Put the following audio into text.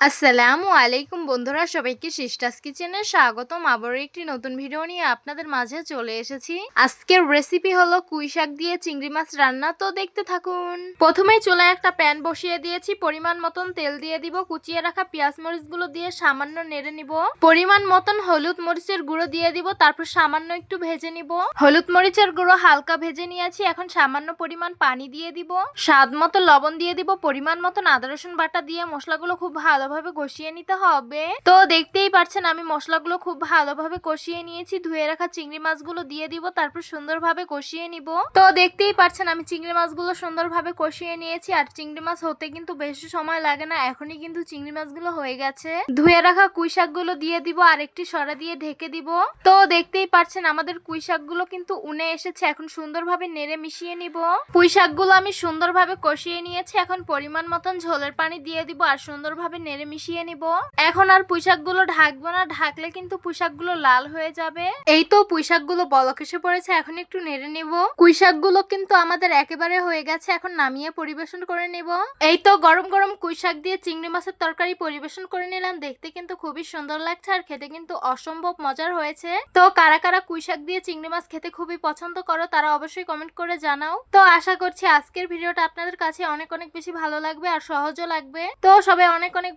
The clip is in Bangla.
আসসালামু আলাইকুম বন্ধুরা, সবাইকে সিস্টাস কিচেনে স্বাগতম। আবারও একটি নতুন ভিডিও নিয়ে আপনাদের মাঝে চলে এসেছি। আজকের রেসিপি হলো কুই শাক দিয়ে চিংড়ি মাছ রান্না। তো দেখতে থাকুন। প্রথমেই চুলায় একটা প্যান বসিয়ে দিয়েছি। পরিমাণ মতন তেল দিয়ে দিব। কুচিয়ে রাখা পেঁয়াজ মরিচগুলো দিয়ে সামান্য নেড়ে নিব। পরিমাণ মতন হলুদ মরিচের গুঁড়ো দিয়ে দিব। তারপর সামান্য একটু ভেজে নিব। হলুদ মরিচের গুঁড়ো হালকা ভেজে নিয়েছি। এখন সামান্য পরিমাণ পানি দিয়ে দিব। স্বাদ মতো লবণ দিয়ে দিব। পরিমাণ মতন আদা রসুন বাটা দিয়ে মশলাগুলো খুব ভালোভাবে কষিয়ে নিতে হবে। তো দেখতেই পারছেন, আমি মশলাগুলো খুব ভালোভাবে কষিয়ে নিয়েছি। ধুয়ে রাখা চিংড়ি মাছগুলো দিয়ে দিব, তারপর সুন্দরভাবে কষিয়ে নিব। তো দেখতেই পারছেন, আমি চিংড়ি মাছগুলো সুন্দরভাবে কষিয়ে নিয়েছি। আর চিংড়ি মাছ হতে কিন্তু বেশি সময় লাগে না, এখনই কিন্তু চিংড়ি মাছগুলো হয়ে গেছে। ধুয়ে রাখা কুই শাকগুলো দিয়ে দিব, আর একটি সরা দিয়ে ঢেকে দিব। তো দেখতেই পারছেন, আমাদের কুই শাকগুলো কিন্তু উনে এসেছে, এখন সুন্দরভাবে নেড়ে মিশিয়ে নিব। পুঁই শাকগুলো আমি সুন্দরভাবে কষিয়ে নিয়েছি, এখন পরিমাণ মতন ঝোলের পানি দিয়ে দিব, আর সুন্দরভাবে নেড়ে মিশিয়ে নিব। এখন আর পুঁই শাকগুলো ঢাকবো না, ঢাকলে কিন্তু পুঁই শাকগুলো লাল হয়ে যাবে। এই তো পুঁই শাকগুলো বলক এসে পড়েছে, এখন একটু নেড়ে নিব। পুঁই শাকগুলো কিন্তু আমাদের একেবারে হয়ে গেছে, এখন নামিয়ে পরিবেশন করে নিব। এই তো গরম গরম কুই শাক দিয়ে চিংড়ি মাছের তরকারি পরিবেশন করে নিলাম, দেখতে কিন্তু খুবই সুন্দর লাগছে আর খেতে কিন্তু অসম্ভব মজার হয়েছে। তো কারা কারা কুই শাক দিয়ে চিংড়ি মাছ খেতে খুবই পছন্দ করো, তারা অবশ্যই কমেন্ট করে জানাও। তো আশা করছি আজকের ভিডিওটা আপনাদের কাছে অনেক অনেক বেশি ভালো লাগবে আর সহজও লাগবে। তো সবাই অনেক অনেক